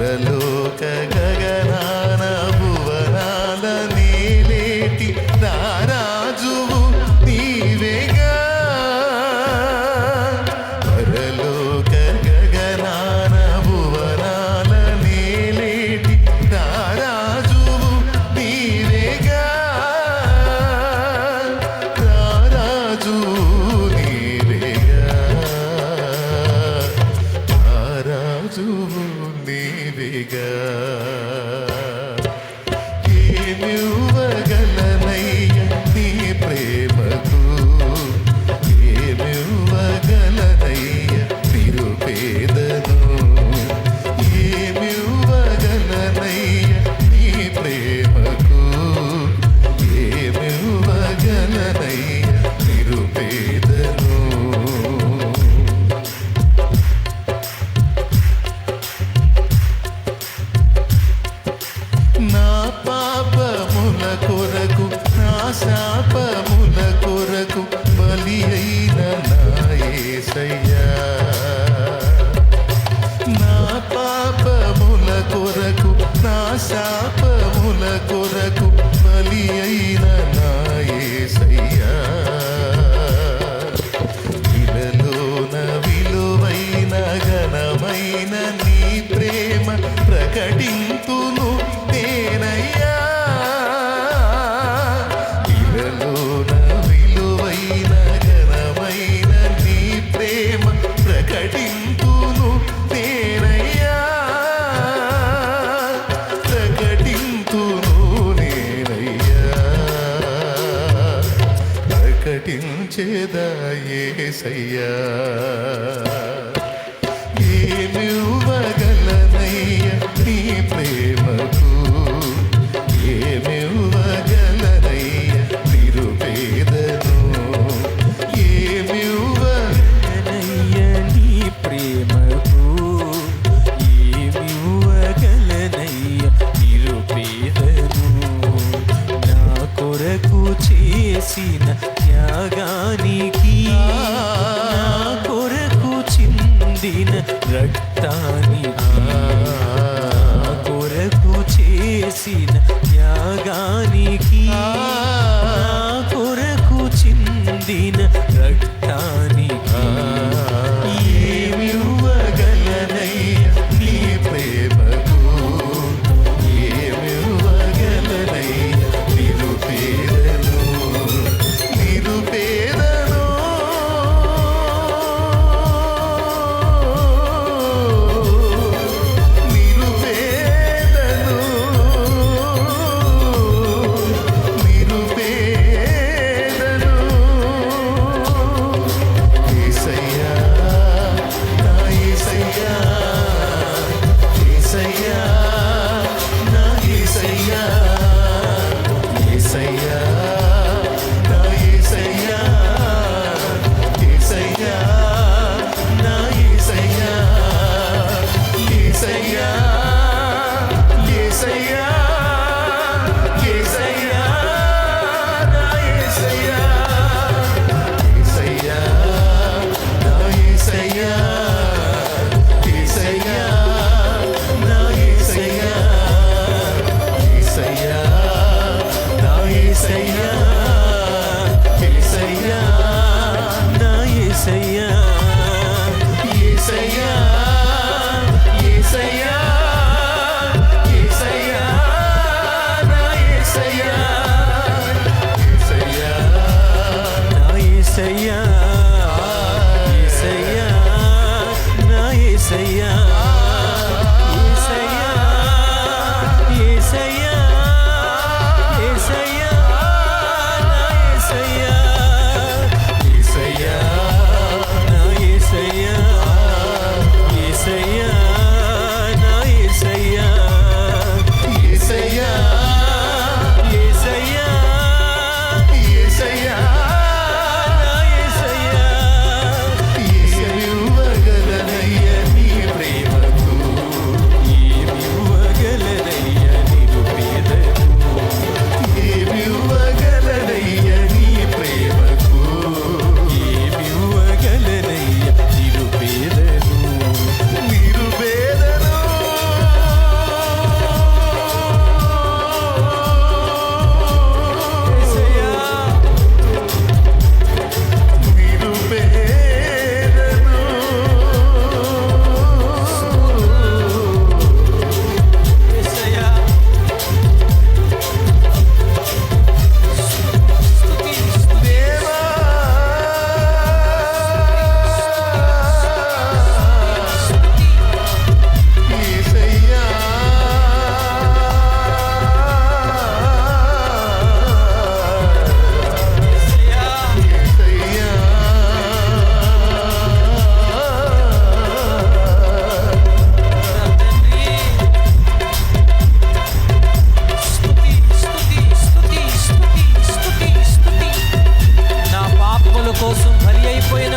ಸರ್ವಲೋಕಗ నీవిగా నింతును నేనయ్యా. ఇలలోన విలువైన ఘనమైన నీ ప్రేమ ప్రకటింతును నేనయ్యా. ప్రకటింతును నేనయ్యా. ప్రకటించేదా ఏసయ్యా. చేసిన త్యాగానికి కొరకు చిందిన రక్తానికి కొరకు చేసిన త్యాగానికి say yeah. say yeah. కోసం బలి అయిపోయిన